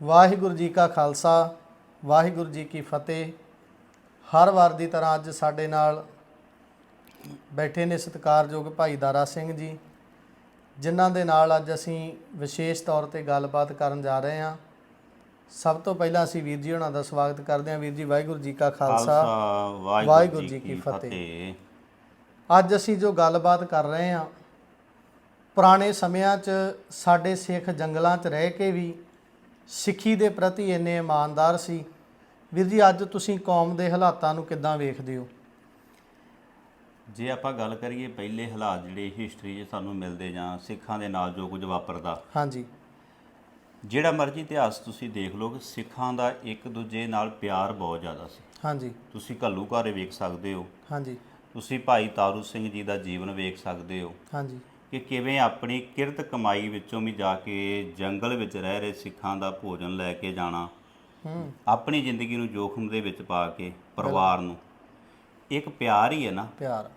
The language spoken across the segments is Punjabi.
ਵਾਹਿਗੁਰੂ ਜੀ ਕਾ ਖਾਲਸਾ ਵਾਹਿਗੁਰੂ ਜੀ ਕੀ ਫਤਿਹ। ਹਰ ਵਾਰ ਦੀ ਤਰ੍ਹਾਂ ਅੱਜ ਸਾਡੇ ਨਾਲ ਬੈਠੇ ਨੇ ਸਤਿਕਾਰਯੋਗ ਭਾਈ ਦਾਰਾ ਸਿੰਘ ਜੀ ਜਿਨ੍ਹਾਂ ਦੇ ਨਾਲ ਅੱਜ ਅਸੀਂ ਵਿਸ਼ੇਸ਼ ਤੌਰ ਤੇ ਗੱਲਬਾਤ ਕਰਨ ਜਾ ਰਹੇ ਹਾਂ। ਸਭ ਤੋਂ ਪਹਿਲਾਂ ਅਸੀਂ ਵੀਰ ਜੀ ਉਹਨਾਂ ਦਾ ਸਵਾਗਤ ਕਰਦੇ ਹਾਂ। ਵੀਰ ਜੀ ਵਾਹਿਗੁਰੂ ਜੀ ਕਾ ਖਾਲਸਾ ਵਾਹਿਗੁਰੂ ਜੀ ਕੀ ਫਤਿਹ। ਅੱਜ ਅਸੀਂ ਜੋ ਗੱਲਬਾਤ ਕਰ ਰਹੇ ਹਾਂ ਪੁਰਾਣੇ ਸਮਿਆਂ 'ਚ ਸਾਡੇ ਸਿੱਖ ਜੰਗਲਾਂ 'ਚ ਰਹਿ ਕੇ ਵੀ ਸਿੱਖੀ ਦੇ ਪ੍ਰਤੀ ਇੰਨੇ ਇਮਾਨਦਾਰ ਸੀ। ਵੀਰ ਜੀ ਅੱਜ ਤੁਸੀਂ ਕੌਮ ਦੇ ਹਾਲਾਤਾਂ ਨੂੰ ਕਿੱਦਾਂ ਵੇਖਦੇ ਹੋ? ਜੇ ਆਪਾਂ ਗੱਲ ਕਰੀਏ ਪਹਿਲੇ ਹਾਲਾਤ ਜਿਹੜੇ ਹਿਸਟਰੀ 'ਚ ਸਾਨੂੰ ਮਿਲਦੇ ਜਾਂ ਸਿੱਖਾਂ ਦੇ ਨਾਲ ਜੋ ਕੁਝ ਵਾਪਰਦਾ ਹਾਂਜੀ। ਜਿਹੜਾ ਮਰਜ਼ੀ ਇਤਿਹਾਸ ਤੁਸੀਂ ਦੇਖ ਲਓ ਕਿ ਸਿੱਖਾਂ ਦਾ ਇੱਕ ਦੂਜੇ ਨਾਲ ਪਿਆਰ ਬਹੁਤ ਜ਼ਿਆਦਾ ਸੀ। ਹਾਂਜੀ। ਤੁਸੀਂ ਘੱਲੂ ਘਾਰੇ ਵੇਖ ਸਕਦੇ ਹੋ। ਹਾਂਜੀ। ਤੁਸੀਂ ਭਾਈ ਤਾਰੂ ਸਿੰਘ ਜੀ ਦਾ ਜੀਵਨ ਵੇਖ ਸਕਦੇ ਹੋ। ਹਾਂਜੀ। ਕਿ ਕਿਵੇਂ ਆਪਣੀ ਕਿਰਤ ਕਮਾਈ ਵਿੱਚੋਂ ਵੀ ਜਾ ਕੇ ਜੰਗਲ ਵਿੱਚ ਰਹਿ ਰਹੇ ਸਿੱਖਾਂ ਦਾ ਭੋਜਨ ਲੈ ਕੇ ਜਾਣਾ ਹੂੰ। ਆਪਣੀ ਜ਼ਿੰਦਗੀ ਨੂੰ ਜੋਖਮ ਦੇ ਵਿੱਚ ਪਾ ਕੇ ਪਰਿਵਾਰ ਨੂੰ। ਇੱਕ ਪਿਆਰ ਹੀ ਹੈ ਨਾ। ਪਿਆਰ।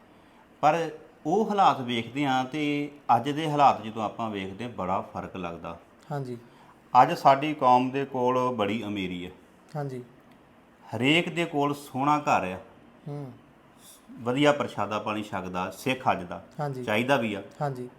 ਪਰ ਉਹ ਹਾਲਾਤ ਵੇਖਦੇ ਆ ਤੇ ਅੱਜ ਦੇ ਹਾਲਾਤ ਜਦੋਂ ਆਪਾਂ ਵੇਖਦੇ ਬੜਾ ਫ਼ਰਕ ਲੱਗਦਾ। ਹਾਂਜੀ। ਅੱਜ ਸਾਡੀ ਕੌਮ ਦੇ ਕੋਲ ਬੜੀ ਅਮੀਰੀ ਹੈ। ਹਾਂਜੀ। ਹਰੇਕ ਦੇ ਕੋਲ ਸੋਹਣਾ ਘਰ ਆ। ਹੂੰ। ਵਧੀਆ ਪ੍ਰਸ਼ਾਦਾ ਪਾਣੀ ਛਕਦਾ ਸਿੱਖ ਅੱਜ ਦਾ ਹਾਂਜੀ। ਚਾਹੀਦਾ ਵੀ ਆ। ਹਾਂਜੀ।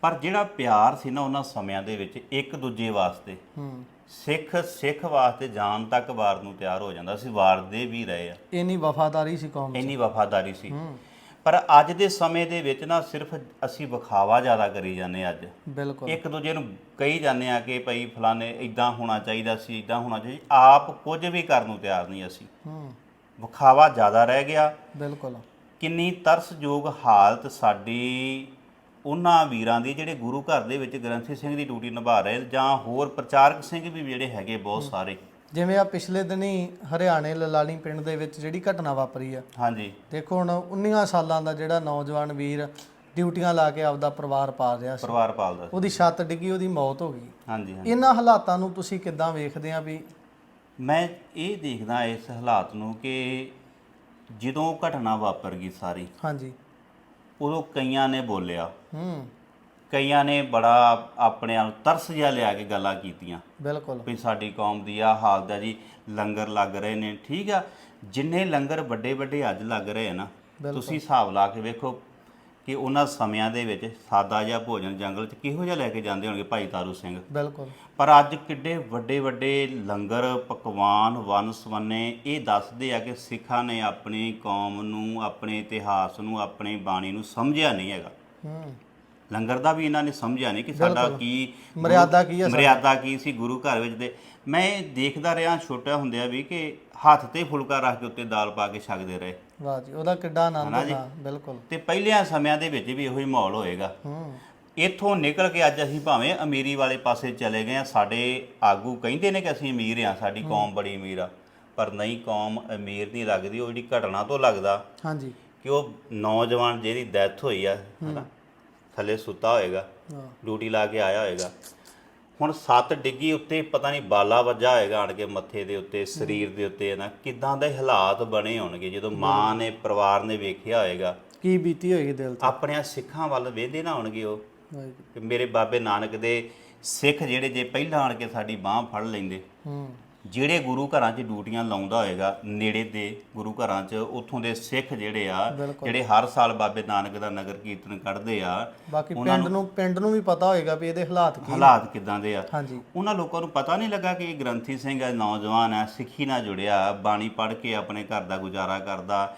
ਪਰ ਜਿਹੜਾ ਪਿਆਰ ਸੀ ਨਾ ਉਹਨਾਂ ਸਮਿਆਂ ਦੇ ਵਿੱਚ ਇੱਕ ਦੂਜੇ ਵਾਸਤੇ ਹੂੰ। ਸਿੱਖ ਸਿੱਖ ਵਾਸਤੇ ਜਾਨ ਤੱਕ ਵਾਰ ਨੂੰ ਤਿਆਰ ਹੋ ਜਾਂਦਾ। ਸੀ ਵਾਰਦੇ ਵੀ ਰਹੇ ਆ। ਇੰਨੀ ਵਫਾਦਾਰੀ ਸੀ ਕੌਮ ਇੰਨੀ ਵਫਾਦਾਰੀ ਸੀ। ਹੂੰ। ਪਰ ਅੱਜ ਦੇ ਸਮੇਂ ਦੇ ਵਿੱਚ ਨਾ ਸਿਰਫ ਅਸੀਂ ਵਿਖਾਵਾ ਜ਼ਿਆਦਾ ਕਰੀ ਜਾਂਦੇ ਅੱਜ। ਬਿਲਕੁਲ। ਇੱਕ ਦੂਜੇ ਨੂੰ ਕਹੀ ਜਾਂਦੇ ਆ ਕਿ ਭਈ ਫਲਾਣੇ ਇਦਾਂ ਹੋਣਾ ਚਾਹੀਦਾ ਸੀ ਇਦਾਂ ਹੋਣਾ ਚਾਹੀਦਾ ਆਪ ਕੁਝ ਵੀ ਕਰਨ ਨੂੰ ਤਿਆਰ ਨਹੀਂ ਅਸੀਂ। ਹੂੰ। ਵਿਖਾਵਾ ਜ਼ਿਆਦਾ ਰਹਿ ਗਿਆ। ਬਿਲਕੁਲ। ਕਿੰਨੀ ਤਰਸਯੋਗ ਹਾਲਤ ਸਾਡੀ ਉਹਨਾਂ ਵੀਰਾਂ ਦੀ ਜਿਹੜੇ ਗੁਰੂ ਘਰ ਦੇ ਵਿੱਚ ਗ੍ਰੰਥੀ ਸਿੰਘ ਦੀ ਡਿਊਟੀ ਨਿਭਾ ਰਹੇ ਜਾਂ ਹੋਰ ਪ੍ਰਚਾਰਕ ਸਿੰਘ ਵੀ ਜਿਹੜੇ ਹੈਗੇ ਬਹੁਤ ਸਾਰੇ। ਜਿਵੇਂ ਆ ਪਿਛਲੇ ਦਿਨੀ ਹਰਿਆਣੇ ਲਲਾਲੀ ਪਿੰਡ ਦੇ ਵਿੱਚ ਜਿਹੜੀ ਘਟਨਾ ਵਾਪਰੀ ਆ। ਹਾਂਜੀ। ਦੇਖੋ ਹੁਣ 19 ਸਾਲਾਂ ਦਾ ਜਿਹੜਾ ਨੌਜਵਾਨ ਵੀਰ ਡਿਊਟੀਆਂ ਲਾ ਕੇ ਆਪਦਾ ਪਰਿਵਾਰ ਪਾਲ ਰਿਹਾ ਸੀ। ਪਰਿਵਾਰ ਪਾਲਦਾ ਸੀ। ਉਹਦੀ ਛੱਤ ਡਿੱਗੀ ਉਹਦੀ ਮੌਤ ਹੋ ਗਈ। ਹਾਂਜੀ ਹਾਂਜੀ। ਇਹਨਾਂ ਹਾਲਾਤਾਂ ਨੂੰ ਤੁਸੀਂ ਕਿੱਦਾਂ ਵੇਖਦੇ ਆ ਵੀ ਮੈਂ ਇਹ ਦੇਖਦਾ ਇਸ ਹਾਲਾਤ ਨੂੰ ਕਿ ਜਦੋਂ ਘਟਨਾ ਵਾਪਰ ਗਈ ਸਾਰੀ ਹਾਂਜੀ। ਉਦੋਂ ਕਈਆਂ ਨੇ ਬੋਲਿਆ ਹੂੰ। ਕਈਆਂ ਨੇ ਬੜਾ ਆਪਣੇ ਆਪ ਤਰਸ ਜਿਹਾ ਲਿਆ ਕੇ ਗੱਲਾਂ ਕੀਤੀਆਂ। ਬਿਲਕੁਲ। ਵੀ ਸਾਡੀ ਕੌਮ ਦੀ ਆ ਹਾਲਤ ਹੈ ਜੀ ਲੰਗਰ ਲੱਗ ਰਹੇ ਨੇ ਠੀਕ ਆ। ਜਿੰਨੇ ਲੰਗਰ ਵੱਡੇ ਵੱਡੇ ਅੱਜ ਲੱਗ ਰਹੇ ਆ ਨਾ ਤੁਸੀਂ ਹਿਸਾਬ ਲਾ ਕੇ ਵੇਖੋ ਕਿ ਉਹਨਾਂ ਸਮਿਆਂ ਦੇ ਵਿੱਚ ਸਾਦਾ ਜਿਹਾ ਭੋਜਨ ਜੰਗਲ 'ਚ ਕਿਹੋ ਜਿਹਾ ਲੈ ਕੇ ਜਾਂਦੇ ਹੋਣਗੇ ਭਾਈ ਤਾਰੂ ਸਿੰਘ? ਬਿਲਕੁਲ। ਪਰ ਅੱਜ ਕਿੱਡੇ ਵੱਡੇ ਵੱਡੇ ਲੰਗਰ ਪਕਵਾਨ ਵੰਨ ਸਵੰਨੇ ਇਹ ਦੱਸਦੇ ਆ ਕਿ ਸਿੱਖਾਂ ਨੇ ਆਪਣੀ ਕੌਮ ਨੂੰ ਆਪਣੇ ਇਤਿਹਾਸ ਨੂੰ ਆਪਣੀ ਬਾਣੀ ਨੂੰ ਸਮਝਿਆ ਨਹੀਂ ਹੈਗਾ। ਹੂੰ। ਲੰਗਰ ਦਾ ਵੀ ਇਹਨਾਂ ਨੇ ਸਮਝਿਆ ਨਹੀਂ ਕਿ ਸਾਡਾ ਕੀ ਮਰਿਆਦਾ ਕੀ ਹੈ? ਮਰਿਆਦਾ ਕੀ ਸੀ ਗੁਰੂ ਘਰ ਵਿੱਚ ਦੇ। ਮੈਂ ਦੇਖਦਾ ਰਿਹਾ ਛੋਟਾ ਹੁੰਦਿਆਂ ਵੀ ਕਿ ਹੱਥ ਤੇ ਫੁਲਕਾ ਰੱਖ ਕੇ ਉੱਤੇ ਦਾਲ ਪਾ ਕੇ ਛਕਦੇ ਰਹੇ। ਵਾਹ ਜੀ ਉਹਦਾ ਕਿੱਡਾ ਆਨੰਦ ਹੁੰਦਾ ਬਿਲਕੁਲ। ਤੇ ਪਹਿਲਿਆਂ ਸਮਿਆਂ ਦੇ ਵਿੱਚ ਵੀ ਇਹੋ ਹੀ ਮਾਹੌਲ ਹੋਏਗਾ। ਹੂੰ। ਇੱਥੋਂ ਨਿਕਲ ਕੇ ਅੱਜ ਅਸੀਂ ਭਾਵੇਂ ਅਮੀਰੀ ਵਾਲੇ ਪਾਸੇ ਚਲੇ ਗਏ ਆ ਸਾਡੇ ਆਗੂ ਕਹਿੰਦੇ ਨੇ ਕਿ ਅਸੀਂ ਅਮੀਰ ਆ ਸਾਡੀ ਕੌਮ ਬੜੀ ਅਮੀਰ ਆ। ਪਰ ਨਹੀਂ ਕੌਮ ਅਮੀਰ ਨਹੀਂ ਲੱਗਦੀ ਉਹ ਜਿਹੜੀ ਘਟਨਾ ਤੋਂ ਲੱਗਦਾ ਹਾਂਜੀ। ਕਿ ਉਹ ਨੌਜਵਾਨ ਜਿਹਦੀ ਡੈਥ ਹੋਈ ਆ ਹਨਾ? ਥੱਲੇ ਸੁੱਤਾ ਹੋਏਗਾ ਡਿਊਟੀ ਲਾ ਕੇ ਆਇਆ ਹੋਏਗਾ। ਹੁਣ ਸੱਤ ਡਿੱਗੀ ਉੱਤੇ ਪਤਾ ਨਹੀਂ ਬਾਲਾ ਵੱਜਾ ਹੋਏਗਾ ਆਣ ਕੇ ਮੱਥੇ ਦੇ ਉੱਤੇ ਸਰੀਰ ਦੇ ਉੱਤੇ ਨਾ? ਕਿਦਾਂ ਦੇ ਹਾਲਾਤ ਬਣੇ ਹੋਣਗੇ ਜਦੋਂ ਮਾਂ ਨੇ ਪਰਿਵਾਰ ਨੇ ਵੇਖਿਆ ਹੋਏਗਾ? ਕੀ ਬੀਤੀ ਹੋਏਗੀ ਦਿਲ ਤੇ? ਆਪਣਿਆਂ ਸਿੱਖਾਂ ਵੱਲ ਵੇਖਦੇ ਨਾ ਹੋਣਗੇ ਉਹ। ਵਾਹਿਗੁਰੂ। ਕਿ ਮੇਰੇ ਬਾਬੇ ਨਾਨਕ ਦੇ ਸਿੱਖ ਜਿਹੜੇ ਜੇ ਪਹਿਲਾਂ ਆਣ ਕੇ ਸਾਡੀ ਬਾਹ ਫੜ ਲੈਂਦੇ। ਹੂੰ। ਜਿਹੜੇ ਗੁਰੂ ਘਰਾਂ 'ਚ ਡਿਊਟੀਆਂ ਲਾਉਂਦਾ ਹੋਏਗਾ ਨੇੜੇ ਦੇ ਗੁਰੂ ਘਰਾਂ 'ਚ ਉੱਥੋਂ ਦੇ ਸਿੱਖ ਜਿਹੜੇ ਆ ਬਿਲਕੁਲ। ਜਿਹੜੇ ਹਰ ਸਾਲ ਬਾਬੇ ਨਾਨਕ ਦਾ ਨਗਰ ਕੀਰਤਨ ਕੱਢਦੇ ਆ ਬਾਕੀ ਪਿੰਡ ਨੂੰ ਪਿੰਡ ਨੂੰ ਵੀ ਪਤਾ ਹੋਏਗਾ ਵੀ ਇਹਦੇ ਹਾਲਾਤ ਕੀ ਹਾਲਾਤ ਕਿਦਾਂ ਦੇ ਆ। ਹਾਂਜੀ। ਉਹਨਾਂ ਲੋਕਾਂ ਨੂੰ ਪਤਾ ਨਹੀਂ ਲੱਗਾ ਕਿ ਇਹ ਗ੍ਰੰਥੀ ਸਿੰਘ ਹੈ ਨੌਜਵਾਨ ਹੈ ਸਿੱਖੀ ਨਾਲ ਜੁੜਿਆ ਬਾਣੀ ਪੜ੍ਹ ਕੇ ਆਪਣੇ ਘਰ ਦਾ ਗੁਜ਼ਾਰਾ ਕਰਦਾ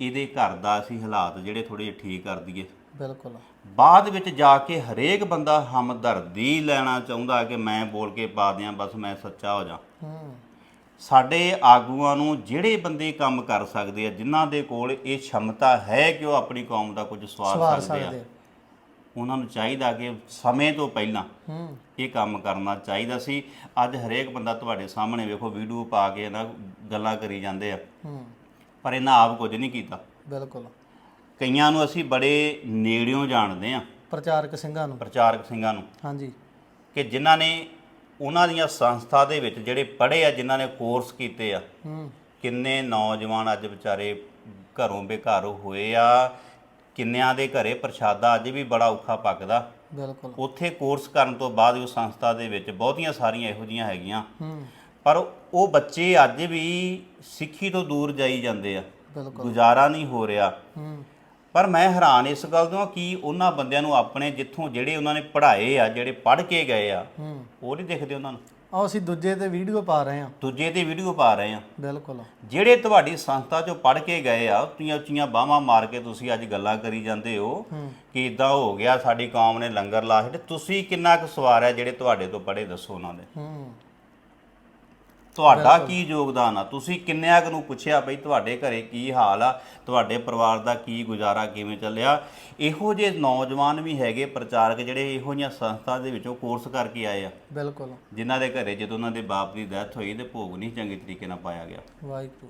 ਇਹਦੇ ਘਰ ਦਾ ਅਸੀਂ ਹਾਲਾਤ ਜਿਹੜੇ ਥੋੜੇ ਜਿਹੇ ਠੀਕ ਕਰ ਦਈਏ। ਬਿਲਕੁਲ। ਬਾਅਦ ਵਿੱਚ ਜਾ ਕੇ ਹਰੇਕ ਬੰਦਾ ਹਮਦਰਦੀ ਲੈਣਾ ਚਾਹੁੰਦਾ ਕਿ ਮੈਂ ਬੋਲ ਕੇ ਪਾ ਦਿਆਂ ਬਸ ਮੈਂ ਸੱਚਾ ਹੋ ਜਾ। ਸਾਡੇ ਆਗੂਆਂ ਨੂੰ ਜਿਹੜੇ ਬੰਦੇ ਕੰਮ ਕਰ ਸਕਦੇ ਆ ਜਿਨ੍ਹਾਂ ਦੇ ਕੋਲ ਇਹ ਸ਼ਮਤਾ ਹੈ ਕਿ ਉਹ ਆਪਣੀ ਕੌਮ ਦਾ ਕੁਝ ਸਵਾਰ ਸਕਦੇ ਆ ਉਹਨਾਂ ਨੂੰ ਚਾਹੀਦਾ ਕਿ ਸਮੇਂ ਤੋਂ ਪਹਿਲਾਂ ਇਹ ਕੰਮ ਕਰਨਾ ਚਾਹੀਦਾ ਸੀ। ਅੱਜ ਹਰੇਕ ਬੰਦਾ ਤੁਹਾਡੇ ਸਾਹਮਣੇ ਵੇਖੋ ਵੀਡੀਓ ਪਾ ਕੇ ਨਾ ਗੱਲਾਂ ਕਰੀ ਜਾਂਦੇ ਆ। ਪਰ ਇਹਨਾਂ ਆਪ ਕੁਝ ਨਹੀਂ ਕੀਤਾ। ਬਿਲਕੁਲ। ਕਈਆਂ ਨੂੰ ਅਸੀਂ ਬੜੇ ਨੇੜਿਓਂ ਜਾਣਦੇ ਆ ਪ੍ਰਚਾਰਕ ਸਿੰਘਾਂ ਨੂੰ। ਪ੍ਰਚਾਰਕ ਸਿੰਘਾਂ ਨੂੰ। ਹਾਂਜੀ। ਕਿ ਜਿਨ੍ਹਾਂ ਨੇ ਉਹਨਾਂ ਦੀਆਂ ਸੰਸਥਾ ਦੇ ਵਿੱਚ ਜਿਹੜੇ ਪੜ੍ਹੇ ਆ ਜਿਨ੍ਹਾਂ ਨੇ ਕੋਰਸ ਕੀਤੇ ਆ ਕਿੰਨੇ ਨੌਜਵਾਨ ਅੱਜ ਵਿਚਾਰੇ ਘਰੋਂ ਬੇਘਰ ਹੋਏ ਆ ਕਿੰਨਿਆਂ ਦੇ ਘਰੇ ਪ੍ਰਸ਼ਾਦਾ ਅੱਜ ਵੀ ਬੜਾ ਔਖਾ ਪੱਕਦਾ। ਬਿਲਕੁਲ। ਉੱਥੇ ਕੋਰਸ ਕਰਨ ਤੋਂ ਬਾਅਦ ਉਸ ਸੰਸਥਾ ਦੇ ਵਿੱਚ ਬਹੁਤੀਆਂ ਸਾਰੀਆਂ ਇਹੋ ਜੀਆਂ ਹੈਗੀਆਂ। ਪਰ ਉਹ ਬੱਚੇ ਅੱਜ ਵੀ ਸਿੱਖੀ ਤੋਂ ਦੂਰ ਜਾਈ ਜਾਂਦੇ ਆ। ਬਿਲਕੁਲ। ਗੁਜ਼ਾਰਾ ਨਹੀਂ ਹੋ ਰਿਹਾ। ਹੂੰ। ਪਰ ਮੈਂ ਹੈਰਾਨ ਇਸ ਗੱਲ ਤੋਂ ਆ ਕਿ ਉਹਨਾਂ ਬੰਦਿਆਂ ਨੂੰ ਆਪਣੇ ਜਿੱਥੋਂ ਜਿਹੜੇ ਉਹਨਾਂ ਨੇ ਪੜ੍ਹਾਏ ਆ ਜਿਹੜੇ ਪੜ੍ਹ ਕੇ ਗਏ ਆ ਹੂੰ। ਉਹ ਨਹੀਂ ਦਿਖਦੇ ਉਹਨਾਂ ਨੂੰ। ਆਓ ਅਸੀਂ ਦੂਜੇ ਤੇ ਵੀਡੀਓ ਪਾ ਰਹੇ ਹਾਂ। ਦੂਜੇ ਤੇ ਵੀਡੀਓ ਪਾ ਰਹੇ ਆ ਬਿਲਕੁਲ। ਜਿਹੜੇ ਤੁਹਾਡੀ ਸੰਸਥਾ ਚੋਂ ਪੜ੍ਹ ਕੇ ਗਏ ਆ ਉੱਚੀਆਂ ਉੱਚੀਆਂ ਬਾਹਾਂ ਮਾਰ ਕੇ ਤੁਸੀਂ ਅੱਜ ਗੱਲਾਂ ਕਰੀ ਜਾਂਦੇ ਹੋ ਹੂੰ। ਕਿ ਇਦਾਂ ਹੋ ਗਿਆ ਸਾਡੀ ਕੌਮ ਨੇ ਲੰਗਰ ਲਾ ਛੱਡੇ ਤੁਸੀਂ ਕਿੰਨਾ ਕੁ ਸਵਾਰ ਹੈ ਜਿਹੜੇ ਤੁਹਾਡੇ ਤੋਂ ਪੜ੍ਹੇ ਦੱਸੋ ਉਹਨਾਂ ਦੇ? ਹੂੰ। ਤੁਹਾਡਾ ਕੀ ਯੋਗਦਾਨ ਆ? ਤੁਸੀਂ ਕਿੰਨਿਆਂ ਕੁ ਨੂੰ ਪੁੱਛਿਆ ਬਈ ਤੁਹਾਡੇ ਘਰੇ ਕੀ ਹਾਲ ਆ? ਤੁਹਾਡੇ ਪਰਿਵਾਰ ਦਾ ਕੀ ਗੁਜ਼ਾਰਾ ਕਿਵੇਂ ਚੱਲਿਆ? ਇਹੋ ਜਿਹੇ ਨੌਜਵਾਨ ਵੀ ਹੈਗੇ ਪ੍ਰਚਾਰਕ ਜਿਹੜੇ ਇਹੋ ਜਿਹੀਆਂ ਸੰਸਥਾ ਦੇ ਵਿੱਚੋਂ ਕੋਰਸ ਕਰਕੇ ਆਏ ਆ। ਬਿਲਕੁਲ। ਜਿਨ੍ਹਾਂ ਦੇ ਘਰੇ ਜਦੋਂ ਉਹਨਾਂ ਦੇ ਬਾਪ ਦੀ ਡੈਥ ਹੋਈ ਤੇ ਭੋਗ ਨਹੀਂ ਚੰਗੇ ਤਰੀਕੇ ਨਾਲ ਪਾਇਆ ਗਿਆ। ਵਾਹਿਗੁਰੂ।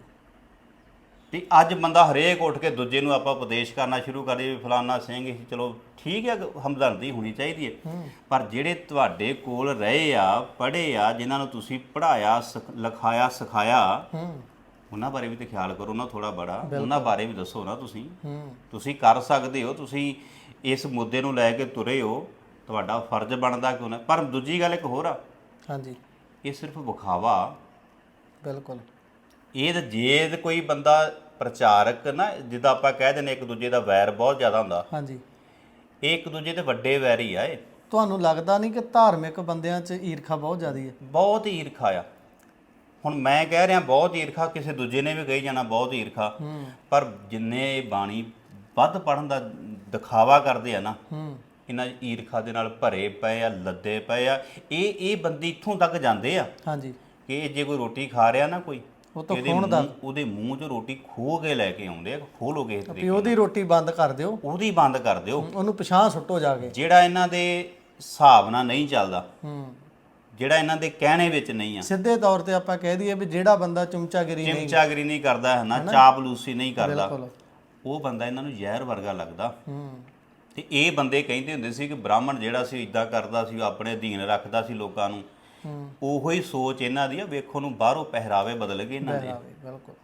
ਤੇ ਅੱਜ ਬੰਦਾ ਹਰੇਕ ਉੱਠ ਕੇ ਦੂਜੇ ਨੂੰ ਆਪਾਂ ਉਪਦੇਸ਼ ਕਰਨਾ ਸ਼ੁਰੂ ਕਰ ਵੀ ਫਲਾਨਾ ਸਿੰਘ ਸੀ ਚਲੋ ਠੀਕ ਹੈ ਹਮਦਰਦੀ ਹੋਣੀ ਚਾਹੀਦੀ ਹੈ। ਹੂੰ। ਪਰ ਜਿਹੜੇ ਤੁਹਾਡੇ ਕੋਲ ਰਹੇ ਆ ਪੜ੍ਹੇ ਆ ਜਿਨ੍ਹਾਂ ਨੂੰ ਤੁਸੀਂ ਪੜ੍ਹਾਇਆ ਸਿਖ- ਲਿਖਾਇਆ ਸਿਖਾਇਆ ਹੂੰ। ਉਹਨਾਂ ਬਾਰੇ ਵੀ ਤੇ ਖਿਆਲ ਕਰੋ ਨਾ ਥੋੜਾ ਬੜਾ। ਉਹਨਾਂ ਬਾਰੇ ਵੀ ਦੱਸੋ ਨਾ ਤੁਸੀਂ। ਹੂੰ। ਤੁਸੀਂ ਕਰ ਸਕਦੇ ਹੋ ਤੁਸੀਂ ਇਸ ਮੁੱਦੇ ਨੂੰ ਲੈ ਕੇ ਤੁਰੇ ਹੋ ਤੁਹਾਡਾ ਫਰਜ਼ ਬਣਦਾ ਕਿਉਂ ਨਾ। ਪਰ ਦੂਜੀ ਗੱਲ ਇੱਕ ਹੋਰ ਆ। ਹਾਂਜੀ। ਇਹ ਸਿਰਫ ਵਿਖਾਵਾ। ਬਿਲਕੁਲ। ਇਹ ਤਾਂ ਜੇ ਕੋਈ ਬੰਦਾ ਪ੍ਰਚਾਰਕ ਨਾ ਜਿੱਦਾਂ ਆਪਾਂ ਕਹਿ ਦਿੰਦੇ ਇੱਕ ਦੂਜੇ ਦਾ ਵੈਰ ਬਹੁਤ ਜ਼ਿਆਦਾ ਹੁੰਦਾ। ਹਾਂਜੀ। ਇਹ ਇੱਕ ਦੂਜੇ ਦੇ ਵੱਡੇ ਵੈਰੀ ਆ ਇਹ। ਤੁਹਾਨੂੰ ਲੱਗਦਾ ਨਹੀਂ ਕਿ ਧਾਰਮਿਕ ਬੰਦਿਆਂ 'ਚ ਈਰਖਾ ਬਹੁਤ ਜ਼ਿਆਦੀ ਹੈ? ਬਹੁਤ ਈਰਖਾ ਆ। ਹੁਣ ਮੈਂ ਕਹਿ ਰਿਹਾ ਬਹੁਤ ਈਰਖਾ ਕਿਸੇ ਦੂਜੇ ਨੇ ਵੀ ਕਹੀ ਜਾਣਾ ਬਹੁਤ ਈਰਖਾ। ਹੂੰ। ਪਰ ਜਿੰਨੇ ਇਹ ਬਾਣੀ ਵੱਧ ਪੜਨ ਦਾ ਦਿਖਾਵਾ ਕਰਦੇ ਆ ਨਾ ਹੂੰ। ਇਹਨਾਂ ਈਰਖਾ ਦੇ ਨਾਲ ਭਰੇ ਪਏ ਆ ਲੱਦੇ ਪਏ ਆ। ਇਹ ਇਹ ਬੰਦੇ ਇੱਥੋਂ ਤੱਕ ਜਾਂਦੇ ਆ ਹਾਂਜੀ। ਕਿ ਜੇ ਕੋਈ ਰੋਟੀ ਖਾ ਰਿਹਾ ਨਾ ਕੋਈ ਉਹ ਤਾਂ ਇਹਦੇ ਖੂਨ ਦਾ ਮੂੰਹ- ਉਹਦੇ ਮੂੰਹ 'ਚ ਰੋਟੀ ਖੋਹ ਕੇ ਲੈ ਕੇ ਆਉਂਦੇ ਆ ਖੋਲੋ ਕਿਸੇ ਵੀ ਤਰੀਕੇ ਉਹਦੀ ਰੋਟੀ ਬੰਦ ਕਰ ਦਿਓ। ਉਹਦੀ ਬੰਦ ਕਰ ਦਿਓ। ਉਹਨੂੰ ਪਛਾਣ ਸੁੱਟੋ ਜਾ ਕੇ। ਜਿਹੜਾ ਇਹਨਾਂ ਦੇ ਹਿਸਾਬ ਨਾਲ ਨਹੀਂ ਚੱਲਦਾ ਹੂੰ। ਜਿਹੜਾ ਇਹਨਾਂ ਦੇ ਕਹਿਣੇ ਵਿੱਚ ਨਹੀਂ ਆ। ਸਿੱਧੇ ਤੌਰ ਤੇ ਆਪਾਂ ਕਹਿ ਦਈਏ ਵੀ ਜਿਹੜਾ ਬੰਦਾ ਚਮਚਾਗਿਰੀ ਨਹੀਂ ਚਮਚਾਗਰੀ ਨਹੀਂ ਕਰਦਾ ਹੈ ਨਾ ਚਾਪਲੂਸੀ ਨਹੀਂ ਕਰਦਾ। ਬਿਲਕੁਲ। ਉਹ ਬੰਦਾ ਇਹਨਾਂ ਨੂੰ ਜ਼ਹਿਰ ਵਰਗਾ ਲੱਗਦਾ। ਹੂੰ। ਤੇ ਇਹ ਬੰਦੇ ਕਹਿੰਦੇ ਹੁੰਦੇ ਸੀ ਕਿ ਬ੍ਰਾਹਮਣ ਜਿਹੜਾ ਸੀ ਇਦਾਂ ਕਰਦਾ ਸੀ ਆਪਣੇ ਅਧੀਨ ਰੱਖਦਾ ਸੀ ਲੋਕਾਂ ਨੂੰ। ਉਹੋ ਹੀ ਸੋਚ ਇਹਨਾਂ ਦੀ ਆ ਵੇਖੋ ਨੂੰ ਬਾਹਰੋਂ ਪਹਿਰਾਵੇ ਬਦਲ ਗਏ ਇਹਨਾਂ ਦੇ। ਪਹਿਰਾਵੇ, ਬਿਲਕੁਲ।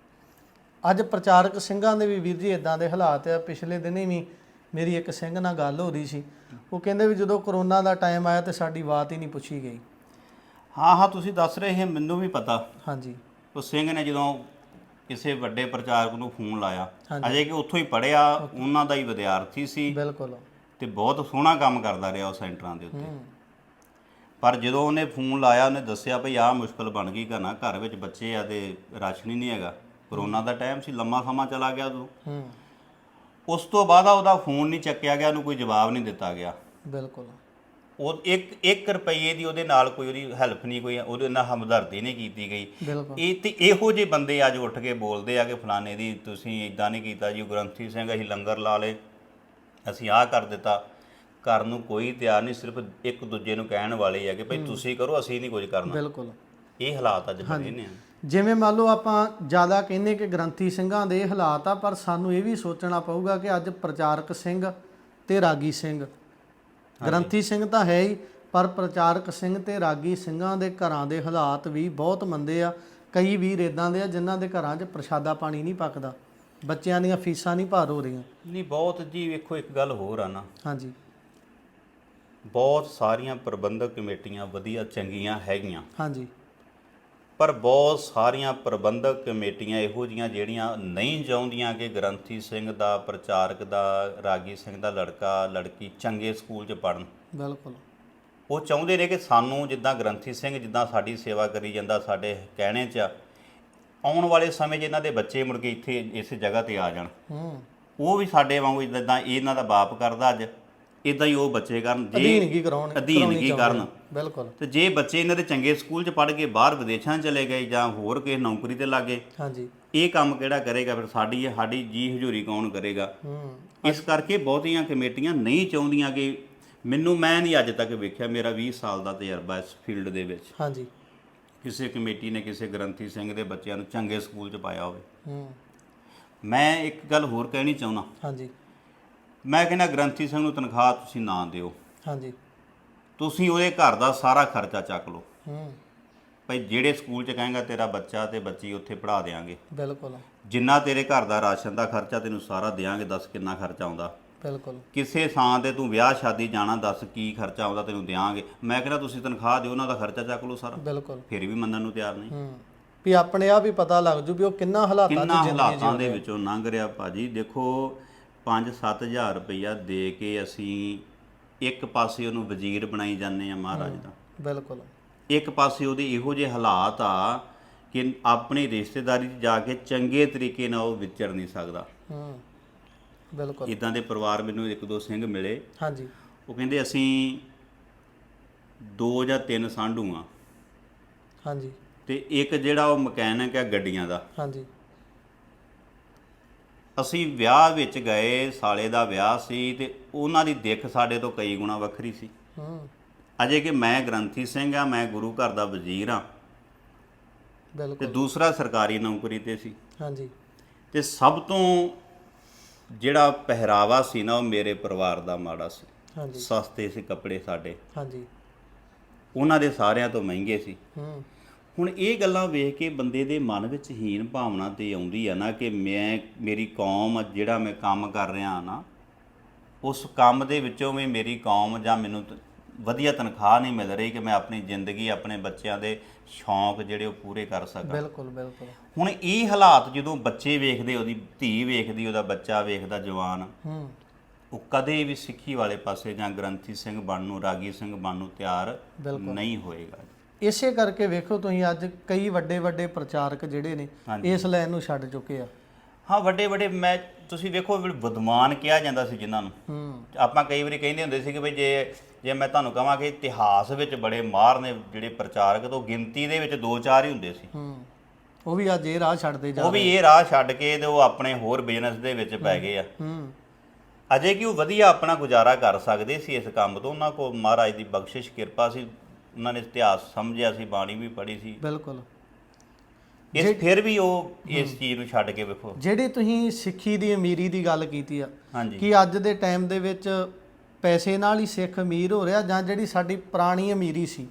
ਅੱਜ ਪ੍ਰਚਾਰਕ ਸਿੰਘਾਂ ਦੇ ਵੀ ਵੀਰ ਜੀ ਇਦਾਂ ਦੇ ਹਾਲਾਤ ਆ ਪਿਛਲੇ ਦਿਨੀ ਵੀ ਮੇਰੀ ਇੱਕ ਸਿੰਘ ਨਾਲ ਗੱਲ ਹੋ ਰਹੀ ਸੀ। ਉਹ ਕਹਿੰਦੇ ਵੀ ਜਦੋਂ ਕਰੋਨਾ ਦਾ ਟਾਈਮ ਆਇਆ ਤੇ ਸਾਡੀ ਬਾਤ ਹੀ ਨਹੀਂ ਪੁੱਛੀ ਗਈ। ਹਾਂ ਹਾਂ ਤੁਸੀਂ ਦੱਸ ਰਹੇ ਹੋ ਮੈਨੂੰ ਵੀ ਪਤਾ। ਹਾਂਜੀ। ਉਹ ਸਿੰਘ ਨੇ ਜਦੋਂ ਕਿਸੇ ਵੱਡੇ ਪ੍ਰਚਾਰਕ ਨੂੰ ਫੋਨ ਲਾਇਆ। ਅਜੇ ਕਿ ਉੱਥੋਂ ਹੀ ਪੜਿਆ ਉਹਨਾਂ ਦਾ ਹੀ ਵਿਦਿਆਰਥੀ ਸੀ ਬਿਲਕੁਲ। ਤੇ ਬਹੁਤ ਸੋਹਣਾ ਕੰਮ ਕਰਦਾ ਰਿਹਾ ਉਹ ਸੈਂਟਰਾਂ ਦੇ ਉੱਤੇ। ਹੂੰ। ਪਰ ਜਦੋਂ ਉਹਨੇ ਫੋਨ ਲਾਇਆ ਉਹਨੇ ਦੱਸਿਆ ਭਈ ਆਹ ਮੁਸ਼ਕਲ ਬਣ ਗਈ ਘਰ ਘਰ ਵਿੱਚ ਬੱਚੇ ਆ ਤੇ ਰਾਸ਼ਨ ਹੀ ਨਹੀਂ ਹੈਗਾ। ਕਰੋਨਾ ਦਾ ਟਾਈਮ ਸੀ ਲੰਮਾ ਸਮਾਂ ਚਲਾ ਗਿਆ ਉਦੋਂ। ਹੂੰ। ਉਸ ਤੋਂ ਬਾਅਦ ਆ ਉਹਦਾ ਫੋਨ ਨਹੀਂ ਚੱਕਿਆ ਗਿਆ ਉਹਨੂੰ ਕੋਈ ਜਵਾਬ ਨਹੀਂ ਦਿੱਤਾ ਗਿਆ। ਬਿਲਕੁਲ। ਉਹ 1 1 ਰੁਪਏ ਦੀ ਉਹਦੇ ਨਾਲ ਕੋਈ ਉਹਦੀ ਹੈਲਪ ਨਹੀਂ ਕੋਈ ਉਹਦੇ ਨਾਲ ਹਮਦਰਦੀ ਨਹੀਂ ਕੀਤੀ ਗਈ। ਬਿਲਕੁਲ। ਇਹ ਤੇ ਇਹੋ ਜਿਹੇ ਬੰਦੇ ਅੱਜ ਉੱਠ ਕੇ ਬੋਲਦੇ ਆ ਕਿ ਫਲਾਣੇ ਦੀ ਤੁਸੀਂ ਇਦਾਂ ਨਹੀਂ ਕੀਤਾ ਜੀ ਗ੍ਰੰਥੀ ਸਿੰਘ ਅਸੀਂ ਲੰਗਰ ਲਾ ਲੇ ਅਸੀਂ ਆਹ ਕਰ ਦਿੱਤਾ। ਕਰਨ ਨੂੰ ਕੋਈ ਤਿਆਰ ਨਹੀਂ ਸਿਰਫ ਇੱਕ ਦੂਜੇ ਨੂੰ ਕਹਿਣ ਵਾਲੇ ਆ ਕਿ ਭਈ ਤੁਸੀਂ ਕਰੋ ਅਸੀਂ ਨਹੀਂ ਕੁਝ ਕਰਨਾ। ਬਿਲਕੁਲ। ਇਹ ਹਾਲਾਤ ਅੱਜ ਬਣੇ ਨੇ ਜਿਵੇਂ ਮੰਨ ਲਓ ਆਪਾਂ ਜ਼ਿਆਦਾ ਕਹਿੰਦੇ ਕਿ ਗ੍ਰੰਥੀ ਸਿੰਘਾਂ ਦੇ ਇਹ ਹਾਲਾਤ ਆ ਪਰ ਸਾਨੂੰ ਇਹ ਵੀ ਸੋਚਣਾ ਪਊਗਾ ਕਿ ਅੱਜ ਪ੍ਰਚਾਰਕ ਸਿੰਘ ਤੇ ਰਾਗੀ ਸਿੰਘ। ਗ੍ਰੰਥੀ ਸਿੰਘ ਤਾਂ ਹੈ ਹੀ ਪਰ ਪ੍ਰਚਾਰਕ ਸਿੰਘ ਤੇ ਰਾਗੀ ਸਿੰਘਾਂ ਦੇ ਘਰਾਂ ਦੇ ਹਾਲਾਤ ਵੀ ਬਹੁਤ ਮੰਦੇ ਆ। ਕਈ ਵੀਰ ਇਦਾਂ ਦੇ ਆ ਜਿਨ੍ਹਾਂ ਦੇ ਘਰਾਂ 'ਚ ਪ੍ਰਸ਼ਾਦਾ ਪਾਣੀ ਨਹੀਂ ਪੱਕਦਾ। ਬੱਚਿਆਂ ਦੀਆਂ ਫੀਸਾਂ ਨਹੀਂ ਭਰ ਹੋ ਰਹੀਆਂ। ਨਹੀਂ ਬਹੁਤ ਜੀ ਵੇਖੋ ਇੱਕ ਗੱਲ ਹੋਰ ਆ ਨਾ। ਹਾਂਜੀ। ਬਹੁਤ ਸਾਰੀਆਂ ਪ੍ਰਬੰਧਕ ਕਮੇਟੀਆਂ ਵਧੀਆ ਚੰਗੀਆਂ ਹੈਗੀਆਂ। ਹਾਂਜੀ। ਪਰ ਬਹੁਤ ਸਾਰੀਆਂ ਪ੍ਰਬੰਧਕ ਕਮੇਟੀਆਂ ਇਹੋ ਜੀਆਂ ਜਿਹੜੀਆਂ ਨਹੀਂ ਚਾਹੁੰਦੀਆਂ ਕਿ ਗ੍ਰੰਥੀ ਸਿੰਘ ਦਾ ਪ੍ਰਚਾਰਕ ਦਾ ਰਾਗੀ ਸਿੰਘ ਦਾ ਲੜਕਾ ਲੜਕੀ ਚੰਗੇ ਸਕੂਲ 'ਚ ਪੜਨ ਬਿਲਕੁਲ। ਉਹ ਚਾਹੁੰਦੇ ਨੇ ਕਿ ਸਾਨੂੰ ਜਿੱਦਾਂ ਗ੍ਰੰਥੀ ਸਿੰਘ ਜਿੱਦਾਂ ਸਾਡੀ ਸੇਵਾ ਕਰੀ ਜਾਂਦਾ ਸਾਡੇ ਕਹਿਣੇ 'ਚ ਆਉਣ ਵਾਲੇ ਸਮੇਂ 'ਚ ਇਹਨਾਂ ਦੇ ਬੱਚੇ ਮੁੜ ਕੇ ਇੱਥੇ ਇਸ ਜਗ੍ਹਾ ਤੇ ਆ ਜਾਣ। ਹੂੰ। ਉਹ ਵੀ ਸਾਡੇ ਵਾਂਗੂ ਜਿੱਦਾਂ ਇਹਨਾਂ ਦਾ ਬਾਪ ਕਰਦਾ ਅੱਜ। ਇਦਾਂ ਹੀ ਉਹ ਬੱਚੇ ਕਰਨ ਅਧੀਨ ਕੀ ਕਰਾਉਣ ਕਰਾਉਣੀ ਕੀ ਚਾਹੁੰਦੇ ਕਰਨ। ਬਿਲਕੁਲ। ਤੇ ਜੇ ਬੱਚੇ ਇਹਨਾਂ ਦੇ ਚੰਗੇ ਸਕੂਲ 'ਚ ਪੜ੍ਹ ਕੇ ਬਾਹਰ ਵਿਦੇਸ਼ਾਂ 'ਚ ਚਲੇ ਗਏ ਜਾਂ ਹੋਰ ਕਿਸੇ ਨੌਕਰੀ ਤੇ ਲੱਗੇ ਹਾਂਜੀ। ਇਹ ਕੰਮ ਕਿਹੜਾ ਕਰੇਗਾ ਫਿਰ? ਸਾਡੀ ਸਾਡੀ ਜੀ ਹਜ਼ੂਰੀ ਕੌਣ ਕਰੇਗਾ? ਹੂੰ ਇਸ ਕਰਕੇ ਬਹੁਤੀਆਂ ਕਮੇਟੀਆਂ ਨਹੀਂ ਚਾਹੁੰਦੀਆਂ ਕਿ ਮੈਨੂੰ ਮੈਂ ਨਹੀਂ ਅੱਜ ਤੱਕ ਵੇਖਿਆ ਮੇਰਾ 20 ਸਾਲ ਦਾ ਤਜਰਬਾ ਇਸ ਫੀਲਡ ਦੇ ਵਿੱਚ। ਹਾਂਜੀ। ਕਿਸੇ ਕਮੇਟੀ ਨੇ ਕਿਸੇ ਗ੍ਰੰਥੀ ਸਿੰਘ ਦੇ ਬੱਚਿਆਂ ਨੂੰ ਚੰਗੇ ਸਕੂਲ 'ਚ ਪਾਇਆ ਹੋਵੇ। ਹੂੰ। ਮੈਂ ਇੱਕ ਗੱਲ ਹੋਰ ਕਹਿਣੀ ਚਾਹੁੰਦਾ। ਹਾਂਜੀ। ਮੈਂ ਕਹਿੰਦਾ ਗ੍ਰੰਥੀ ਸਿੰਘ ਨੂੰ ਤਨਖਾਹ ਤੁਸੀਂ ਨਾ ਦਿਓ। ਹਾਂਜੀ। ਤੁਸੀਂ ਉਹਦੇ ਘਰ ਦਾ ਸਾਰਾ ਖਰਚਾ ਚੱਕ ਲਓ। ਹੂੰ। ਭਈ ਜਿਹੜੇ ਸਕੂਲ 'ਚ ਕਹੇਗਾ ਤੇਰਾ ਬੱਚਾ ਤੇ ਬੱਚੀ ਉੱਥੇ ਪੜ੍ਹਾ ਦੇਾਂਗੇ ਬਿਲਕੁਲ। ਜਿੰਨਾ ਤੇਰੇ ਘਰ ਦਾ ਰਾਸ਼ਨ ਦਾ ਖਰਚਾ ਤੈਨੂੰ ਸਾਰਾ ਦੇਾਂਗੇ ਦੱਸ ਕਿੰਨਾ ਖਰਚਾ ਆਉਂਦਾ। ਬਿਲਕੁਲ। ਕਿਸੇ ਥਾਂ ਤੇ ਤੂੰ ਵਿਆਹ ਸ਼ਾਦੀ ਜਾਣਾ ਦੱਸ ਕੀ ਖਰਚਾ ਆਉਂਦਾ ਤੈਨੂੰ ਦਿਆਂਗੇ। ਮੈਂ ਕਹਿੰਦਾ ਤੁਸੀਂ ਤਨਖਾਹ ਦਿਓ ਉਹਨਾਂ ਦਾ ਖਰਚਾ ਚੱਕ ਲਓ ਸਾਰਾ। ਬਿਲਕੁਲ। ਫਿਰ ਵੀ ਮੰਨਣ ਨੂੰ ਤਿਆਰ ਨਹੀਂ। ਹੂੰ। ਵੀ ਆਪਣੇ ਆਪ ਹੀ ਪਤਾ ਲੱਗ ਜੂ ਵੀ ਉਹ ਕਿੰਨਾ ਹਾਲਾਤਾਂ 'ਚ ਕਿੰਨਾ ਜ਼ਿੰਦਗੀ ਹਾਲਾਤਾਂ ਦੇ ਵਿੱਚੋਂ ਲੰਘ ਰਿਹਾ ਭਾਜੀ। ਦੇਖੋ 5-7000 ਰੁਪਈਆ ਦੇ ਕੇ ਅਸੀਂ ਇੱਕ ਪਾਸੇ ਉਹਨੂੰ ਵਜ਼ੀਰ ਬਣਾਈ ਜਾਂਦੇ ਆ ਮਹਾਰਾਜ ਦਾ। ਬਿਲਕੁਲ। ਇੱਕ ਪਾਸੇ ਉਹਦੇ ਇਹੋ ਜਿਹੇ ਹਾਲਾਤ ਆ ਕਿ ਆਪਣੀ ਰਿਸ਼ਤੇਦਾਰੀ 'ਚ ਜਾ ਕੇ ਚੰਗੇ ਤਰੀਕੇ ਨਾਲ ਉਹ ਵਿਚਰ ਨਹੀਂ ਸਕਦਾ। ਹੂੰ ਬਿਲਕੁਲ। ਇਦਾਂ ਦੇ ਪਰਿਵਾਰ ਮੈਨੂੰ ਇੱਕ ਦੋ ਸਿੰਘ ਮਿਲੇ। ਹਾਂਜੀ। ਉਹ ਕਹਿੰਦੇ ਅਸੀਂ ਦੋ ਜਾਂ ਤਿੰਨ ਸਾਂਢੂ ਆ। ਹਾਂਜੀ। ਤੇ ਇੱਕ ਜਿਹੜਾ ਉਹ ਮਕੈਨਿਕ ਆ ਗੱਡੀਆਂ ਦਾ ਹਾਂਜੀ। ਅਸੀਂ ਵਿਆਹ ਵਿੱਚ ਗਏ ਸਾਲੇ ਦਾ ਵਿਆਹ ਸੀ ਤੇ ਉਹਨਾਂ ਦੀ ਦਿੱਖ ਸਾਡੇ ਤੋਂ ਕਈ ਗੁਣਾ ਵੱਖਰੀ ਸੀ। ਹੂੰ। ਅਜੇ ਕਿ ਮੈਂ ਗ੍ਰੰਥੀ ਸਿੰਘ ਆ ਮੈਂ ਗੁਰੂ ਘਰ ਦਾ ਵਜ਼ੀਰ ਆ। ਤੇ ਬਿਲਕੁਲ। ਦੂਸਰਾ ਸਰਕਾਰੀ ਨੌਕਰੀ ਤੇ ਸੀ। ਹਾਂਜੀ। ਤੇ ਸਭ ਤੋਂ ਜਿਹੜਾ ਪਹਿਰਾਵਾ ਸੀ ਨਾ ਉਹ ਮੇਰੇ ਪਰਿਵਾਰ ਦਾ ਮਾੜਾ ਸੀ। ਹਾਂਜੀ। ਸਸਤੇ ਸੀ ਕੱਪੜੇ ਸਾਡੇ। ਹਾਂਜੀ। ਉਹਨਾਂ ਦੇ ਸਾਰਿਆਂ ਤੋਂ ਮਹਿੰਗੇ ਸੀ। ਹੂੰ। ਹੁਣ ਇਹ ਗੱਲਾਂ ਵੇਖ ਕੇ ਬੰਦੇ ਦੇ ਮਨ ਵਿੱਚ ਹੀਨ ਭਾਵਨਾ ਤੇ ਆਉਂਦੀ ਆ ਨਾ ਕਿ ਮੈਂ ਮੇਰੀ ਕੌਮ ਜਿਹੜਾ ਮੈਂ ਕੰਮ ਕਰ ਰਿਹਾ ਨਾ ਉਸ ਕੰਮ ਦੇ ਵਿੱਚੋਂ ਵੀ ਮੇਰੀ ਕੌਮ ਜਾਂ ਮੈਨੂੰ ਵਧੀਆ ਤਨਖਾਹ ਨਹੀਂ ਮਿਲ ਰਹੀ ਕਿ ਮੈਂ ਆਪਣੀ ਜ਼ਿੰਦਗੀ ਆਪਣੇ ਬੱਚਿਆਂ ਦੇ ਸ਼ੌਂਕ ਜਿਹੜੇ ਉਹ ਪੂਰੇ ਕਰ ਸਕਾਂ। ਬਿਲਕੁਲ ਬਿਲਕੁਲ। ਹੁਣ ਇਹ ਹਾਲਾਤ ਜਦੋਂ ਬੱਚੇ ਵੇਖਦੇ ਉਹਦੀ ਧੀ ਵੇਖਦੀ ਉਹਦਾ ਬੱਚਾ ਵੇਖਦਾ ਜਵਾਨ ਹੂੰ। ਉਹ ਕਦੇ ਵੀ ਸਿੱਖੀ ਵਾਲੇ ਪਾਸੇ ਜਾਂ ਗ੍ਰੰਥੀ ਸਿੰਘ ਬਣਨ ਨੂੰ ਰਾਗੀ ਸਿੰਘ ਬਣਨ ਨੂੰ ਤਿਆਰ। ਨਹੀਂ ਹੋਏਗਾ। ਇਸੇ ਕਰਕੇ ਵੇਖੋ ਤੁਸੀਂ ਅੱਜ ਕਈ ਵੱਡੇ ਵੱਡੇ ਪ੍ਰਚਾਰਕ ਜਿਹੜੇ ਨੇ ਹਾਂਜੀ। ਇਸ ਲਾਈਨ ਨੂੰ ਛੱਡ ਚੁੱਕੇ ਆ। ਹਾਂ ਵੱਡੇ ਵੱਡੇ ਮੈਂ ਤੁਸੀਂ ਵੇਖੋ ਵੀ ਵਿਦਵਾਨ ਕਿਹਾ ਜਾਂਦਾ ਸੀ ਜਿਨ੍ਹਾਂ ਨੂੰ। ਹੂੰ। ਆਪਾਂ ਕਈ ਵਾਰੀ ਕਹਿੰਦੇ ਹੁੰਦੇ ਸੀ ਕਿ ਬਈ ਜੇ ਜੇ ਮੈਂ ਤੁਹਾਨੂੰ ਕਹਾਂ ਕਿ ਇਤਿਹਾਸ ਵਿੱਚ ਬੜੇ ਮਾਹਰ ਨੇ ਜਿਹੜੇ ਪ੍ਰਚਾਰਕ ਤੋਂ ਗਿਣਤੀ ਦੇ ਵਿੱਚ ਦੋ ਚਾਰ ਹੀ ਹੁੰਦੇ ਸੀ। ਹੂੰ। ਉਹ ਵੀ ਅੱਜ ਇਹ ਰਾਹ ਛੱਡਦੇ ਜਾ ਉਹ ਵੀ ਇਹ ਰਾਹ ਛੱਡ ਕੇ ਤੇ ਉਹ ਆਪਣੇ ਹੋਰ ਬਿਜ਼ਨਸ ਦੇ ਵਿੱਚ ਪੈ ਗਏ ਆ। ਹੂੰ। ਅਜੇ ਕਿ ਉਹ ਵਧੀਆ ਆਪਣਾ ਗੁਜ਼ਾਰਾ ਕਰ ਸਕਦੇ ਸੀ ਇਸ ਕੰਮ ਤੋਂ। ਉਹਨਾਂ ਕੋਲ ਮਹਾਰਾਜ ਦੀ ਬਖਸ਼ਿਸ਼ ਕਿਰਪਾ ਸੀ। ਉਹਨਾਂ ਨੇ ਇਤਿਹਾਸ ਸਮਝਿਆ ਸੀ ਬਾਣੀ ਵੀ ਪੜ੍ਹੀ ਸੀ। ਬਿਲਕੁਲ। ਇਸ ਫਿਰ ਵੀ ਉਹ ਇਸ ਚੀਜ਼ ਨੂੰ ਛੱਡ ਕੇ ਵੇਖੋ। ਜਿਹੜੀ ਤੁਸੀਂ ਸਿੱਖੀ ਦੀ ਅਮੀਰੀ ਦੀ ਗੱਲ ਕੀਤੀ ਆ ਕਿ ਅੱਜ ਦੇ ਟਾਈਮ ਦੇ ਵਿੱਚ ਪੈਸੇ ਨਾਲ ਹੀ ਸਿੱਖ ਅਮੀਰ ਹੋ ਰਿਹਾ ਜਾਂ ਜਿਹੜੀ ਸਾਡੀ ਪੁਰਾਣੀ ਅਮੀਰੀ ਸੀ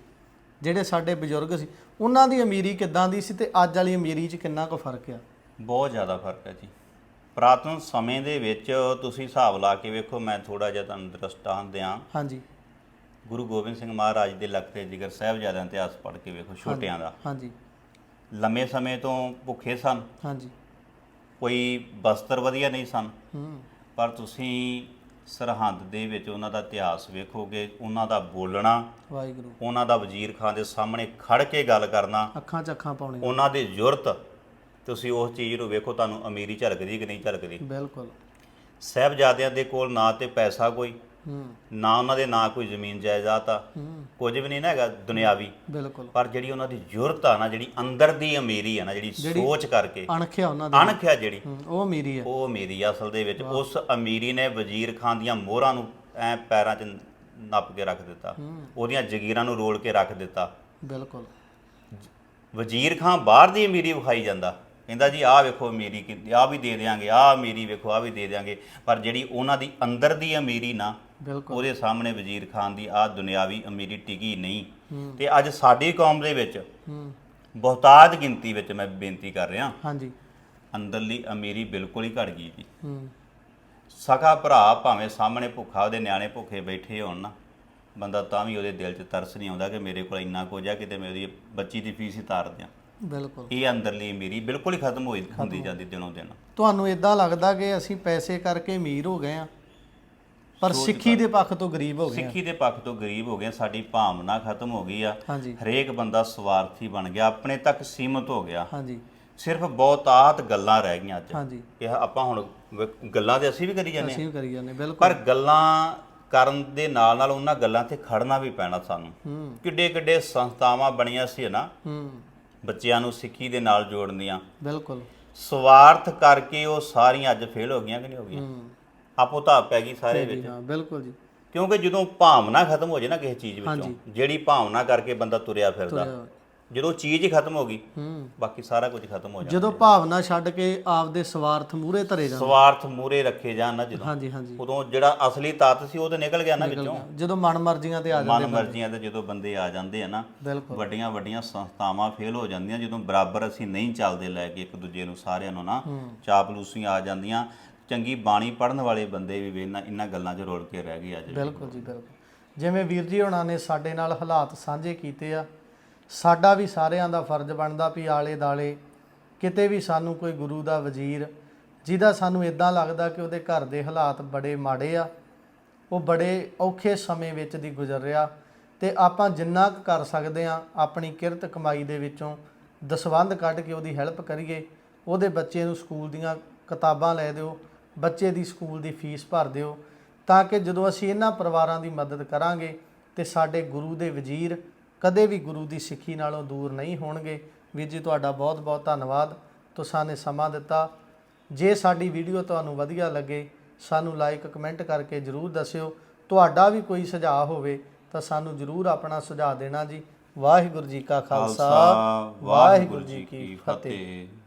ਜਿਹੜੇ ਸਾਡੇ ਬਜ਼ੁਰਗ ਸੀ ਉਹਨਾਂ ਦੀ ਅਮੀਰੀ ਕਿੱਦਾਂ ਦੀ ਸੀ ਤੇ ਅੱਜ ਵਾਲੀ ਅਮੀਰੀ 'ਚ ਕਿੰਨਾ ਕੁ ਫ਼ਰਕ ਆ? ਬਹੁਤ ਜ਼ਿਆਦਾ ਫ਼ਰਕ ਹੈ ਜੀ। ਪ੍ਰਾਤਨ ਸਮੇਂ ਦੇ ਵਿੱਚ ਤੁਸੀਂ ਹਿਸਾਬ ਲਾ ਕੇ ਵੇਖੋ ਮੈਂ ਥੋੜਾ ਜਿਹਾ ਤੁਹਾਨੂੰ ਦ੍ਰਿਸ਼ਟਾਂਤ ਦਿਆਂ। ਹਾਂਜੀ। ਗੁਰੂ ਗੋਬਿੰਦ ਸਿੰਘ ਮਹਾਰਾਜ ਦੇ ਲਖਤੇ ਜਿਗਰ ਸਾਹਿਬਜ਼ਾਦਿਆਂ ਇਤਿਹਾਸ ਪੜ੍ਹ ਕੇ ਵੇਖੋ ਛੋਟਿਆਂ ਦਾ। ਹਾਂਜੀ। ਲੰਮੇ ਸਮੇਂ ਤੋਂ ਭੁੱਖੇ ਸਨ। ਹਾਂਜੀ। ਕੋਈ ਬਸਤਰ ਵਧੀਆ ਨਹੀਂ ਸਨ। ਹੂੰ। ਪਰ ਤੁਸੀਂ ਸਰਹੰਦ ਦੇ ਵਿੱਚ ਉਹਨਾਂ ਦਾ ਇਤਿਹਾਸ ਵੇਖੋਗੇ ਉਹਨਾਂ ਦਾ ਬੋਲਣਾ ਵਾਹਿਗੁਰੂ। ਉਹਨਾਂ ਦਾ ਵਜ਼ੀਰ ਖਾਨ ਦੇ ਸਾਹਮਣੇ ਖੜ ਕੇ ਗੱਲ ਕਰਨਾ ਅੱਖਾਂ 'ਚ ਅੱਖਾਂ ਪਾਉਣੀਆਂ। ਉਹਨਾਂ ਦੀ ਜੁਰਤ ਤੁਸੀਂ ਉਸ ਚੀਜ਼ ਨੂੰ ਵੇਖੋ ਤੁਹਾਨੂੰ ਅਮੀਰੀ ਝਲਕਦੀ ਕਿ ਨਹੀਂ ਝਲਕਦੀ। ਬਿਲਕੁਲ। ਸਾਹਿਬਜ਼ਾਦਿਆਂ ਦੇ ਕੋਲ ਨਾ ਤੇ ਪੈਸਾ ਕੋਈ ਨਾ ਉਹਨਾਂ ਦੇ ਨਾਂ ਕੋਈ ਜ਼ਮੀਨ ਜਾਇਦਾਦ ਆ। ਕੁਝ ਵੀ ਨਹੀਂ ਨਾ ਹੈਗਾ ਦੁਨਿਆਵੀ। ਬਿਲਕੁਲ। ਪਰ ਜਿਹੜੀ ਉਹਨਾਂ ਦੀ ਜੁਰਤ ਆ ਨਾ ਜਿਹੜੀ ਅੰਦਰ ਦੀ ਅਮੀਰੀ ਆ ਨਾ ਜਿਹੜੀ ਸੋਚ ਕਰਕੇ। ਅਣਖਿਆ ਉਹਨਾਂ ਦੀ। ਅਣਖ ਆ ਜਿਹੜੀ ਉਹ ਅਮੀਰੀ ਆ ਉਹ ਅਮੀਰੀ ਆ ਅਸਲ ਦੇ ਵਿੱਚ। ਉਸ ਅਮੀਰੀ ਨੇ ਵਜ਼ੀਰ ਖਾਨ ਦੀਆਂ ਮੋਹਰਾਂ ਨੂੰ ਐ ਪੈਰਾਂ 'ਚ ਨੱਪ ਕੇ ਰੱਖ ਦਿੱਤਾ। ਉਹਦੀਆਂ ਜਗੀਰਾਂ ਨੂੰ ਰੋਲ ਕੇ ਰੱਖ ਦਿੱਤਾ। ਬਿਲਕੁਲ। ਵਜ਼ੀਰ ਖਾਨ ਬਾਹਰ ਦੀ ਅਮੀਰੀ ਵਿਖਾਈ ਜਾਂਦਾ। ਕਹਿੰਦਾ ਜੀ ਆਹ ਵੇਖੋ ਅਮੀਰੀ ਕਿ ਆਹ ਵੀ ਦੇ ਦੇਾਂਗੇ ਆਹ ਅਮੀਰੀ ਵੇਖੋ ਆਹ ਵੀ ਦੇ ਦੇਾਂਗੇ ਪਰ ਜਿਹੜੀ ਉਹਨਾਂ ਦੀ ਅੰਦਰ ਦੀ ਅਮੀਰੀ ਨਾ ਬਿਲਕੁਲ। ਉਹਦੇ ਸਾਹਮਣੇ ਵਜ਼ੀਰ ਖਾਨ ਦੀ ਆਹ ਦੁਨਿਆਵੀ ਅਮੀਰੀ ਟਿਕੀ ਨਹੀਂ। ਤੇ ਅੱਜ ਸਾਡੀ ਕੌਮ ਦੇ ਵਿੱਚ ਹੂੰ। ਬਹੁਤਾਤ ਗਿਣਤੀ ਵਿੱਚ ਮੈਂ ਬੇਨਤੀ ਕਰ ਰਿਹਾ। ਹਾਂਜੀ। ਅੰਦਰਲੀ ਅਮੀਰੀ ਬਿਲਕੁਲ ਹੀ ਘਟ ਗਈ ਜੀ। ਸਕਾ ਭਰਾ ਭਾਵੇਂ ਸਾਹਮਣੇ ਭੁੱਖਾ ਉਹਦੇ ਨਿਆਣੇ ਭੁੱਖੇ ਬੈਠੇ ਹੋਣ ਨਾ ਬੰਦਾ ਤਾਂ ਵੀ ਉਹਦੇ ਦਿਲ 'ਚ ਤਰਸ ਨਹੀਂ ਆਉਂਦਾ ਕਿ ਮੇਰੇ ਕੋਲ ਇੰਨਾ ਕੁਝ ਆ ਕਿਤੇ ਮੈਂ ਉਹਦੀ ਬੱਚੀ ਦੀ ਫੀਸ ਹੀ ਤਾਰ ਦਿਆਂ। ਬਿਲਕੁਲ। ਇਹ ਅੰਦਰਲੀ ਅਮੀਰੀ ਬਿਲਕੁਲ ਹੀ ਖਤਮ ਹੋਈ ਹੁੰਦੀ ਜਾਂਦੀ ਦਿਨੋਂ ਦਿਨ। ਤੁਹਾਨੂੰ ਇਦਾਂ ਲੱਗਦਾ ਕਿ ਅਸੀਂ ਪੈਸੇ ਕਰਕੇ ਅਮੀਰ ਹੋ ਗਏ ਆ ਪਰ ਸਿੱਖੀ ਦੇ ਪੱਖ ਤੋਂ ਗਰੀਬ ਹੋ ਗਏ ਆ ਸਿੱਖੀ ਦੇ ਪੱਖ ਤੋਂ ਗਰੀਬ ਹੋ ਗਏ ਸਾਡੀ ਭਾਵਨਾ ਖਤਮ ਹੋ ਗਈ ਆ। ਹਾਂਜੀ। ਹਰੇਕ ਬੰਦਾ ਸਵਾਰਥੀ ਬਣ ਗਿਆ ਆਪਣੇ ਤੱਕ ਸੀਮਤ ਹੋ ਗਿਆ। ਹਾਂਜੀ। ਸਿਰਫ ਬਹੁਤਾਤ ਗੱਲਾਂ ਰਹਿ ਗਈਆਂ ਅੱਜ। ਹਾਂਜੀ। ਇਹ ਆਪਾਂ ਹੁਣ ਗੱਲਾਂ ਤੇ ਅਸੀਂ ਵੀ ਕਰੀ ਜਾਂਦੇ ਹਾਂ। ਅਸੀਂ ਵੀ ਕਰੀ ਜਾਂਦੇ ਬਿਲਕੁਲ। ਪਰ ਗੱਲਾਂ ਕਰਨ ਦੇ ਨਾਲ ਨਾਲ ਉਹਨਾਂ ਗੱਲਾਂ ਤੇ ਖੜਨਾ ਵੀ ਪੈਣਾ ਸਾਨੂੰ। ਹੂੰ। ਕਿੱਡੇ ਕਿੱਡੇ ਸੰਸਥਾਵਾਂ ਬਣੀਆਂ ਸੀ ਨਾ। ਹੂੰ। ਬੱਚਿਆਂ ਨੂੰ ਸਿੱਖੀ ਦੇ ਨਾਲ ਜੋੜਨ ਦੀਆਂ ਬਿਲਕੁਲ। ਸਵਾਰਥ ਕਰਕੇ ਉਹ ਸਾਰੀਆਂ ਅੱਜ ਫੇਲ ਹੋ ਗਈਆਂ ਕਿ ਨਹੀਂ ਹੋ ਗਈਆਂ? ਹੂੰ। ਆਪੋ ਤਾਂ ਪੈ ਗਈ ਸਾਰੇ ਵਿੱਚ। ਹਾਂ ਬਿਲਕੁਲ ਜੀ। ਕਿਉਂਕਿ ਜਦੋਂ ਭਾਵਨਾ ਖਤਮ ਹੋ ਜੇ ਨਾ ਕਿਸੇ ਚੀਜ਼ ਵਿੱਚੋਂ ਹਾਂਜੀ। ਜਿਹੜੀ ਭਾਵਨਾ ਕਰਕੇ ਬੰਦਾ ਤੁਰਿਆ ਫਿਰਦਾ ਤੁਰਿਆ। ਜਦੋਂ ਚੀਜ਼ ਹੀ ਖਤਮ ਹੋ ਗਈ ਹੂੰ। ਬਾਕੀ ਸਾਰਾ ਕੁਝ ਖਤਮ ਹੋ ਜਾਂਦਾ ਜਦੋਂ। ਭਾਵਨਾ ਛੱਡ ਕੇ ਆਪਦੇ ਸਵਾਰਥ ਮੂਰੇ ਧਰੇ ਜਾਂਦੇ। ਸਵਾਰਥ ਮੂਰੇ ਰੱਖੇ ਜਾਣ ਨਾ ਜਦੋਂ। ਹਾਂਜੀ ਹਾਂਜੀ। ਉਦੋਂ ਜਿਹੜਾ ਅਸਲੀ ਤੱਤ ਸੀ ਉਹ ਤਾਂ ਨਿਕਲ ਗਿਆ ਨਾ ਵਿੱਚੋਂ। ਜਦੋਂ ਮਨ ਮਰਜ਼ੀਆਂ ਤੇ ਆ ਜਾਂਦੇ ਮਨ ਮਰਜ਼ੀਆਂ ਤੇ ਜਦੋਂ ਬੰਦੇ ਆ ਜਾਂਦੇ ਆ ਨਾ ਬਿਲਕੁਲ। ਵੱਡੀਆਂ ਵੱਡੀਆਂ ਸੰਸਥਾਵਾਂ ਫੇਲ ਹੋ ਜਾਂਦੀਆਂ ਜਦੋਂ ਬਰਾਬਰ ਅਸੀਂ ਨਹੀਂ ਚੱਲਦੇ ਲੈ ਕੇ ਇੱਕ ਦੂਜੇ ਨੂੰ ਸਾਰਿਆਂ ਨੂੰ ਨਾ ਚਾਪਲੂਸੀਆਂ ਆ ਜਾਂਦੀਆਂ। ਚੰਗੀ ਬਾਣੀ ਪੜਨ ਵਾਲੇ ਬੰਦੇ ਵੀ ਇਹਨਾਂ ਇਹਨਾਂ ਗੱਲਾਂ 'ਚ ਰੁਲ ਕੇ ਰਹਿ ਗਏ ਅੱਜ ਬਿਲਕੁਲ ਜੀ ਬਿਲਕੁਲ। ਜਿਵੇਂ ਵੀਰ ਜੀ ਹੋਣਾ ਨੇ ਸਾਡੇ ਨਾਲ ਹਾਲਾਤ ਸਾਂਝੇ ਕੀਤੇ ਆ ਸਾਡਾ ਵੀ ਸਾਰਿਆਂ ਦਾ ਫਰਜ਼ ਬਣਦਾ ਵੀ ਆਲੇ ਦਾਲੇ, ਕਿਤੇ ਵੀ ਸਾਨੂੰ ਕੋਈ ਗੁਰੂ ਦਾ ਵਜ਼ੀਰ ਜਿਹਦਾ ਸਾਨੂੰ ਇਦਾਂ ਲੱਗਦਾ ਕਿ ਉਹਦੇ ਘਰ ਦੇ ਹਾਲਾਤ ਬੜੇ ਮਾੜੇ ਆ, ਉਹ ਬੜੇ ਔਖੇ ਸਮੇਂ ਵਿੱਚ ਦੀ ਗੁਜ਼ਰ ਰਿਹਾ ਤੇ ਆਪਾਂ ਜਿੰਨਾ ਕੁ ਕਰ ਸਕਦੇ ਆ ਆਪਣੀ ਕਿਰਤ ਕਮਾਈ ਦੇ ਵਿੱਚੋਂ ਦਸਵੰਧ ਕੱਢ ਕੇ ਉਹਦੀ ਹੈਲਪ ਕਰੀਏ, ਉਹਦੇ ਬੱਚੇ ਨੂੰ ਸਕੂਲ ਦੀਆਂ ਕਿਤਾਬਾਂ ਲੈ ਦਿਓ, ਬੱਚੇ ਦੀ ਸਕੂਲ ਦੀ ਫੀਸ ਭਰ ਦਿਓ, ਤਾਂ ਕਿ ਜਦੋਂ ਅਸੀਂ ਇਹਨਾਂ ਪਰਿਵਾਰਾਂ ਦੀ ਮਦਦ ਕਰਾਂਗੇ ਤੇ ਸਾਡੇ ਗੁਰੂ ਦੇ ਵਜ਼ੀਰ ਕਦੇ ਵੀ ਗੁਰੂ ਦੀ ਸਿੱਖੀ ਨਾਲੋਂ ਦੂਰ ਨਹੀਂ ਹੋਣਗੇ। ਵੀਰ ਜੀ ਤੁਹਾਡਾ ਬਹੁਤ ਬਹੁਤ ਧੰਨਵਾਦ। ਤੁਸਾਂ ਨੇ ਸਮਾਂ ਦਿੱਤਾ। ਜੇ ਸਾਡੀ ਵੀਡੀਓ ਤੁਹਾਨੂੰ ਵਧੀਆ ਲੱਗੇ ਸਾਨੂੰ ਲਾਈਕ ਕਮੈਂਟ ਕਰਕੇ ਜਰੂਰ ਦੱਸਿਓ। ਤੁਹਾਡਾ ਵੀ ਕੋਈ ਸੁਝਾਅ ਹੋਵੇ ਤਾਂ ਸਾਨੂੰ ਜਰੂਰ ਆਪਣਾ ਸੁਝਾਅ ਦੇਣਾ ਜੀ। ਵਾਹਿਗੁਰੂ ਜੀ ਕਾ ਖਾਲਸਾ ਵਾਹਿਗੁਰੂ ਜੀ ਕੀ ਫਤਿਹ।